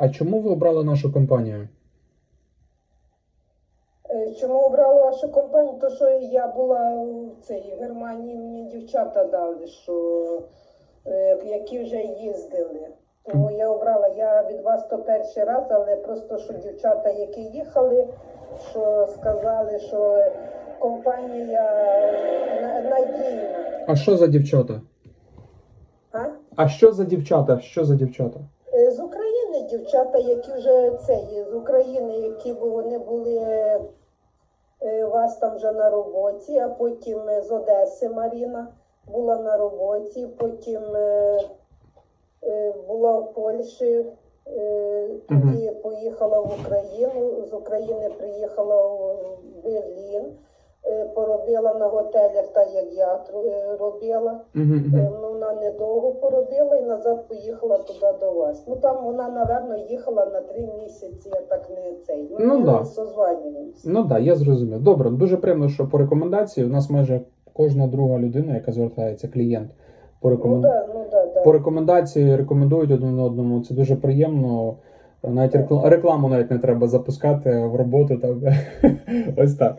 А чому ви обрали нашу компанію? Е, Чому обрала вашу компанію? То що я була в цій Германії, мені дівчата дали, що е, які вже їздили. Тому я обрала. Я від вас то перший раз, але просто що дівчата, які їхали, що сказали, що компанія на- надійна. А що за дівчата? А? А що за дівчата? Що за дівчата? Е, З України дівчата, які вже це є, з України, які бу- вони були е, у вас там вже на роботі, а потім е, з Одеси Маріна була на роботі, потім е, була в Польщі, тоді поїхала в Україну, з України приїхала в Берлін, поробила на готелях, так як я робила. Угу, Е, Ну, вона недовго поробила і назад поїхала туди до вас. Ну там вона, напевно, їхала на три місяці, я так не цей. Ну, да. созванюємося. Ну так, да, я зрозумів. Добре, дуже приємно, що по рекомендації у нас майже кожна друга людина, яка звертається, клієнт по Ну да, ну да, да. По рекомендації рекомендують один одному. Це дуже приємно. Навіть рекла- рекламу навіть не треба запускати в роботу. Там. Ось так.